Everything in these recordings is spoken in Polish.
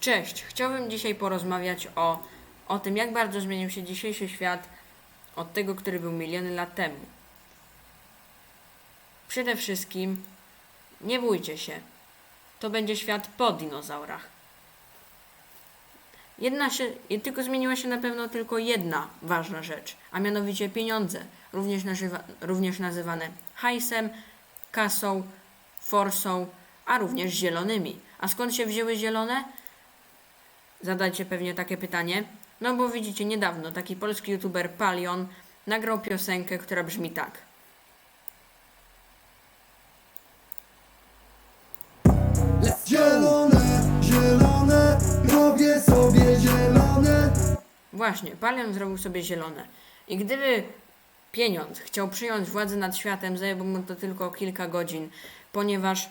Cześć, chciałbym dzisiaj porozmawiać o, o tym, jak bardzo zmienił się dzisiejszy świat od tego, który był miliony lat temu. Przede wszystkim nie bójcie się, to będzie świat po dinozaurach. Jedna się, tylko zmieniła się na pewno tylko jedna ważna rzecz, a mianowicie pieniądze, również, nazywa, również nazywane hajsem, kasą, forsą, a również zielonymi. A skąd się wzięły zielone? Zadajcie pewnie takie pytanie. No bo widzicie, niedawno taki polski youtuber Palion nagrał piosenkę, która brzmi tak. Zielone, zielone, robię sobie zielone. Właśnie, Palion zrobił sobie zielone. I gdyby pieniądz chciał przyjąć władzę nad światem, zajęłoby mu to tylko kilka godzin, ponieważ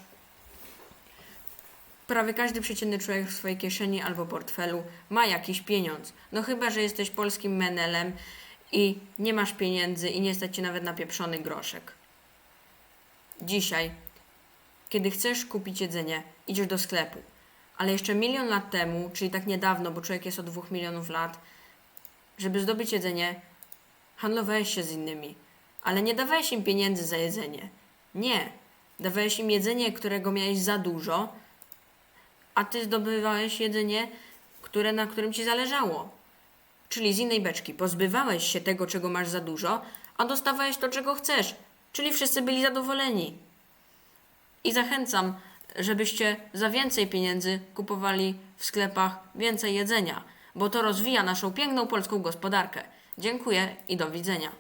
prawie każdy przeciętny człowiek w swojej kieszeni albo portfelu ma jakiś pieniądz. No chyba, że jesteś polskim menelem i nie masz pieniędzy i nie stać ci nawet na pieprzony groszek. Dzisiaj, kiedy chcesz kupić jedzenie, idziesz do sklepu. Ale jeszcze milion lat temu, czyli tak niedawno, bo człowiek jest od dwóch milionów lat, żeby zdobyć jedzenie, handlowałeś się z innymi, ale nie dawałeś im pieniędzy za jedzenie. Nie. Dawałeś im jedzenie, którego miałeś za dużo, a ty zdobywałeś jedzenie, które, na którym ci zależało. Czyli z innej beczki. Pozbywałeś się tego, czego masz za dużo, a dostawałeś to, czego chcesz. Czyli wszyscy byli zadowoleni. I zachęcam, żebyście za więcej pieniędzy kupowali w sklepach więcej jedzenia, bo to rozwija naszą piękną polską gospodarkę. Dziękuję i do widzenia.